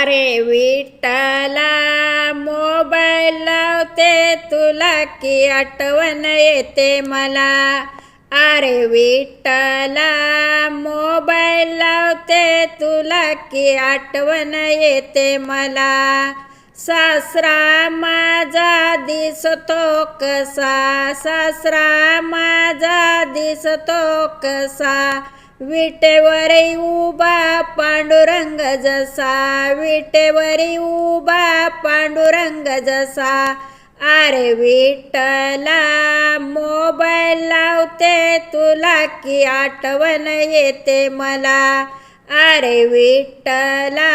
अरे विठ्ठला मोबाईल लावते तुला की आठवण येते मला. अरे विठ्ठला मोबाईल लावते तुला की आठवण येते मला. सासरा माझा दिसतो कसा? सासरा माझा दिसतो कसा? विटेवरी उभा पांडुरंग जसा विटेवरी उभा पांडुरंग जसा. अरे विठला मोबाईल लावते तुला की आठवण येते मला. अरे विठला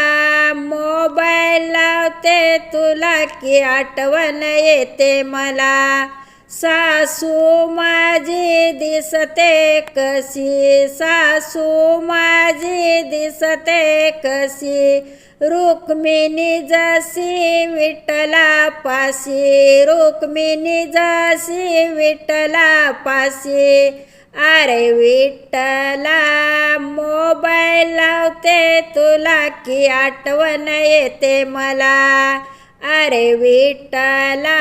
मोबाईल लावते तुला की आठवण येते मला. सासू माझी दिसते कशी? सासू माझी दिसते कशी? रुक्मिणी जशी विठला पाशी रुक्मिणी जशी विठला पाशी अरे विठला मोबाईल लावते तुला की आठवण येते मला. अरे विठ्ठला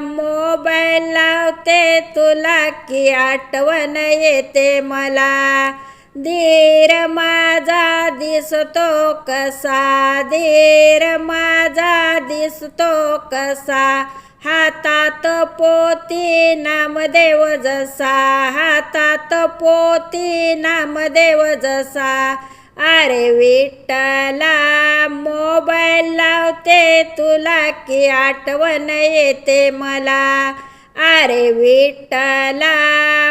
मोबाईल लावते तुला की आठवण येते मला. धीर माझा दिसतो कसा धीर माझा दिसतो कसा. हातात पोती नामदेव जसा हातात पोती नामदेव जसा. अरे विठ्ठला मोबाईल लावते तुला की आठवण येते मला. अरे विठ्ठला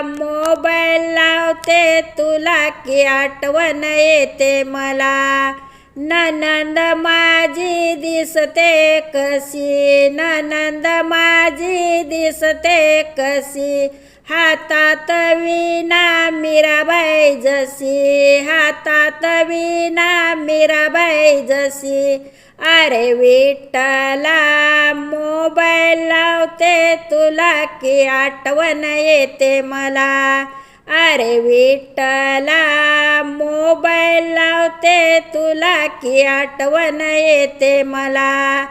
मोबाईल लावते तुला की आठवण येते मला. ननंद माझी दिसते कशी? ननंद माझी दिसते कशी? हातात विना मीराबाई जशी. हातात विना मीराबाई जशी. अरे विठ्ठला मोबाईल लावते तुला की आठवण येते मला. अरे विठ्ठला मोबाईल लावते तुला की आठवण येते मला.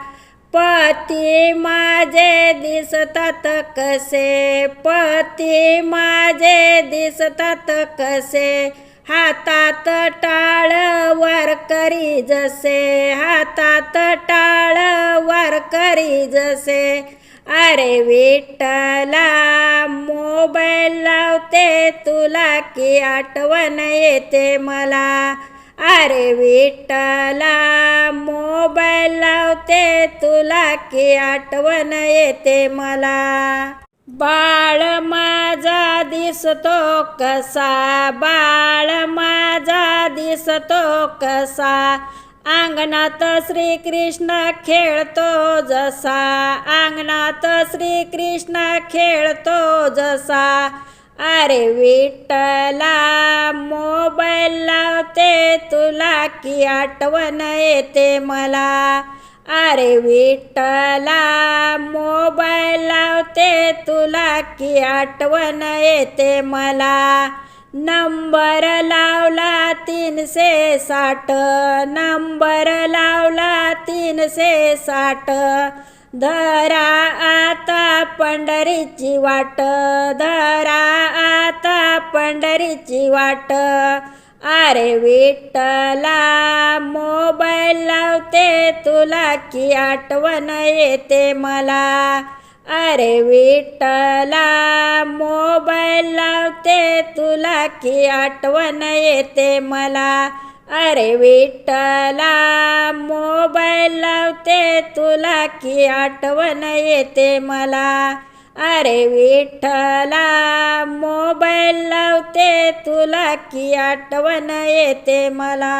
पती माझे दिसतात कसे? पती माझे दिसतात कसे? हातात टाळ वार करी जसे. हातात टाळ वार करी जसे. अरे विठ्ठला मोबाईल लावते तुला की आठवण येते मला. अरे विठ्ठला मोबाईल लावते तुला की आठवण येते मला. बाळ माझा दिसतो कसा? बाळ माझा दिसतो कसा? अंगणात श्रीकृष्ण खेळतो जसा. अंगणात श्रीकृष्ण खेळतो जसा. अरे विठ्ठला मोबाईल लावते तुला की आठवण येते मला. अरे विठ्ठला मोबाईल लावते तुला की आठवण येते मला. नंबर लावला तीनशे साठ. नंबर लावला तीनशे साठ. धरा आता पंढरीची वाट. धरा आता पंढरीची वाट. अरे विठ्ठला मोबाईल लावते तुला की आठवण येते मला. अरे विठ्ठला मोबाईल लावते तुला की आठवण येते मला. अरे विठ्ठला मोबाईल लावते तुला की आठवण येते मला. अरे विठ्ठला मोबाईल लावते तुला की आठवण येते मला.